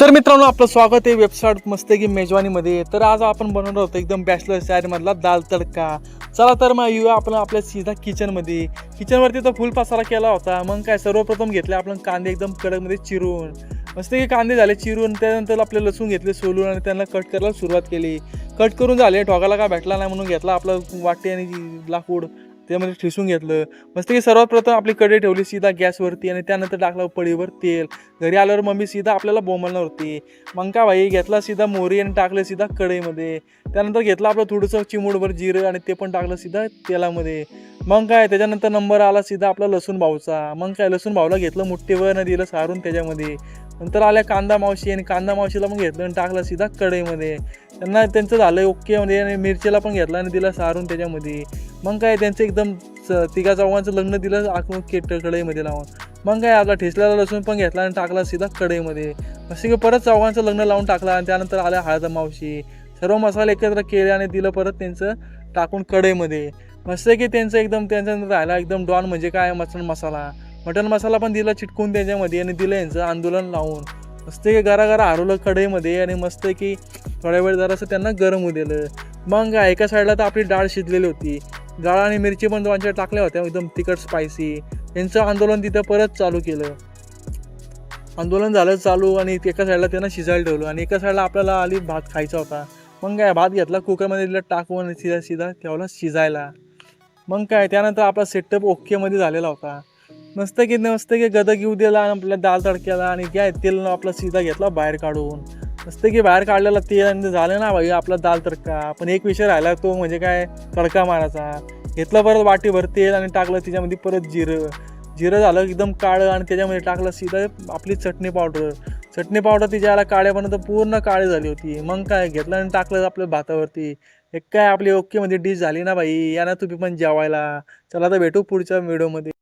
तर मित्रांनो आपलं स्वागत आहे वेबसाईट मस्त की मेजवानीमध्ये. तर आज आपण बनवणार होतो एकदम बॅचलर मधला दाल तडका. चला तर मग येऊया आपण आपल्या सीधा किचनमध्ये किचनवरती तर फुल पसारा केला होता. मग काय सर्वप्रथम घेतले आपण कांदे एकदम कडकमध्ये चिरून. मस्त की कांदे झाले चिरून त्यानंतर आपले लसूण घेतले सोलून आणि त्यांना कट करायला सुरुवात केली. कट करून झाले ठोकाला काय भेटला नाही म्हणून घेतला आपलं वाटे आणि लाकूड. त्यामध्ये ठिसून घेतलं. मस्त की सर्वात प्रथम आपली कढई ठेवली सीधा गॅसवरती आणि त्यानंतर टाकलं पळीवर तेल. घरी आल्यावर मम्मी सीधा आपल्याला बोंबलणार होती. मग का भाई घेतला सीधा मोहरी आणि टाकलं सीधा कढईमध्ये. त्यानंतर घेतलं आपलं थोडंसं चिमूडभर जिरं आणि ते पण टाकलं सीधा तेलामध्ये. मग काय त्याच्यानंतर नंबर आला सीधा आपला लसूण भाऊचा. मग काय लसूण भाऊला घेतलं मुठ्ठीवर आणि दिलं सारून त्याच्यामध्ये. नंतर आल्या कांदा मावशी आणि कांदा मावशीला पण घेतलं आणि टाकलं सीधा कढईमध्ये. त्यांना त्यांचं झालं ओके म्हणजे आणि मिरचीला पण घेतलं आणि दिलं सारून त्याच्यामध्ये. मग काय त्यांचं एकदम तिघा चौघांचं लग्न दिलं आखून केट कढईमध्ये लावून. मग काय आपला ठेसलेला लसूण पण घेतला आणि टाकला सीधा कढईमध्ये. असं की परत चौघांचं लग्न लावून टाकला आणि त्यानंतर आल्या हळद मावशी. सर्व मसाले एकत्र केले आणि दिलं परत त्यांचं टाकून कढईमध्ये. मस्त की त्यांचं एकदम त्यांचं राहिला एकदम डॉन म्हणजे काय? मटन मसाला. मटन मसाला पण दिला चिटकून त्याच्यामध्ये आणि दिलं यांचं आंदोलन लावून. मस्त की घराघरा हरवलं कढईमध्ये आणि मस्त की थोड्या वेळ जरासं त्यांना गरम होऊ दिलं. मग काय एका साईडला तर आपली डाळ शिजलेली होती. जाळा आणि मिरची पण दोन टाकल्या होत्या एकदम तिखट स्पायसी यांचं आंदोलन तिथं परत चालू केलं. आंदोलन झालं चालू आणि एका साईडला त्यांना शिजायला ठेवलं आणि एका साईडला आपल्याला आली भात खायचा होता. मग काय भात घेतला कुकरमध्ये दिला टाकून सीधा सीधा ठेवला शिजायला. मग काय त्यानंतर आपला सेटअप ओकेमध्ये झालेला होता. मस्त की मस्त की गद घेऊ दिला आणि आपल्या दाल तडक्याला आणि काय तेल आपला सीधा घेतला बाहेर काढून. मस्त की बाहेर काढलेला तेल आणि झालं ना भाई आपला दाल तडका. पण एक विषय राहिला तो म्हणजे काय? तडका मारायचा. घेतलं परत वाटीभर तेल आणि टाकलं त्याच्यामध्ये परत जिरं. जिरं झालं एकदम काळं आणि त्याच्यामध्ये टाकलं सीधा आपली चटणी पावडर. चटणी पावडर तिच्या काळ्यापर्यंत पूर्ण काळी झाली होती. मग काय? घेतलं आणि टाकलं आपल्या भातावरती. एक काय आपली ओके म्हणजे डिश झाली ना बाई या ना तुम्ही पण जेवायला. चला तर भेटू पुढच्या व्हिडिओमध्ये